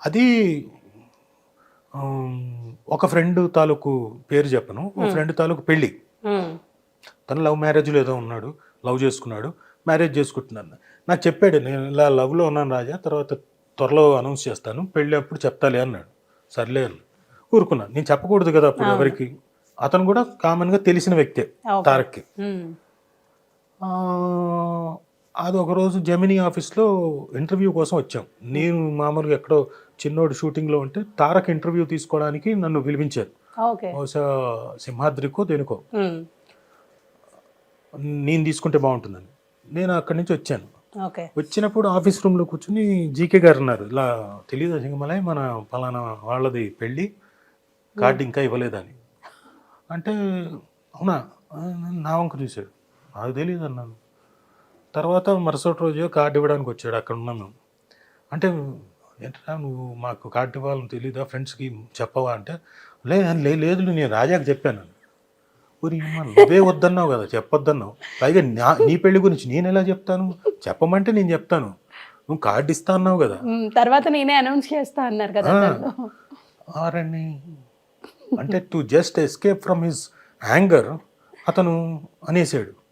అది ఒక ఫ్రెండ్ తాలూకు పేరు చెప్పను. ఒక ఫ్రెండ్ తాలూకు పెళ్ళి. తను లవ్ మ్యారేజ్లో ఏదో ఉన్నాడు లవ్ చేసుకున్నాడు మ్యారేజ్ చేసుకుంటున్నాను. నాకు చెప్పాడు నేను ఇలా లవ్లో ఉన్నాను రాజా తర్వాత త్వరలో అనౌన్స్ చేస్తాను పెళ్ళి అప్పుడు చెప్తాలే అన్నాడు. సర్లే అని ఊరుకున్నాను నేను చెప్పకూడదు కదా అప్పుడు ఎవరికి? అతను కూడా కామన్గా తెలిసిన వ్యక్తే. తారక్కి. అది ఒక రోజు జమినీ ఆఫీస్లో ఇంటర్వ్యూ కోసం వచ్చాం. నేను మామూలుగా ఎక్కడో చిన్నోడు షూటింగ్లో ఉంటే తారక్ ఇంటర్వ్యూ తీసుకోవడానికి నన్ను పిలిపించారు. బహుశా సింహాద్రికో దేనికో. నేను తీసుకుంటే బాగుంటుందని. నేను అక్కడి నుంచి వచ్చాను. వచ్చినప్పుడు ఆఫీస్ రూమ్లో కూర్చుని జీకే గారు ఉన్నారు. ఇలా తెలియదు సింగమలై? మన పలానా వాళ్ళది పెళ్ళి. కార్డు ఇంకా ఇవ్వలేదని. అంటే అవునా? నా వంక చూశాడు. నాకు తెలియదు అన్నాను తర్వాత మరుసటి రోజు కార్డు ఇవ్వడానికి వచ్చాడు అక్కడ ఉన్నాం మేము. అంటే ఏంటరా నువ్వు మాకు కార్డు ఇవ్వాలని తెలియదా ఫ్రెండ్స్కి చెప్పవా అంటే లే లే లేదు నేను రాజాకి చెప్పాను. ఊరి అమ్మ, నువ్వే వద్దన్నావు కదా చెప్పొద్దన్నావు. పైగా నా- నీ పెళ్ళి గురించి నేను ఎలా చెప్తాను? చెప్పమంటే నేను చెప్తాను. నువ్వు కార్డు ఇస్తా అన్నావు కదా. తర్వాత నేనే అనౌన్స్ చేస్తా అన్నారు కదా. ఆరని అంటే to just escape from his anger అతను అనేసాడు.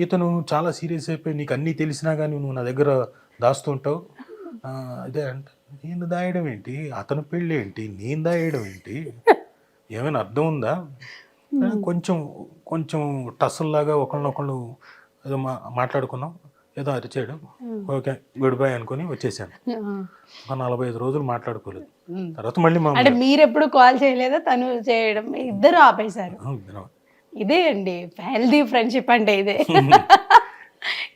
ఇతను చాలా సీరియస్ అయిపోయి నీకు అన్నీ తెలిసినా కానీ నువ్వు నా దగ్గర దాస్తుంటావు. అదే అంటే నేను దాయడం ఏంటి? అతను పెళ్ళి ఏంటి? నేను దాయడం ఏంటి? ఏమైనా అర్థం ఉందా? కొంచెం కొంచెం టస్సుల్లాగా ఒకళ్ళనొకళ్ళు ఏదో మా మాట్లాడుకున్నాం ఏదో అరిచాడు ఓకే గుడ్ బై అనుకుని వచ్చేసాను. ఒక నలభై ఐదు రోజులు మాట్లాడుకోలేదు. తర్వాత మళ్ళీ అంటే మీరు ఎప్పుడు కాల్ చేయలేదా? తను చేయడం ఇద్దరు ఆపేశారు. ఇదే అండి. హెల్దీ ఫ్రెండ్షిప్ అంటే ఇదే.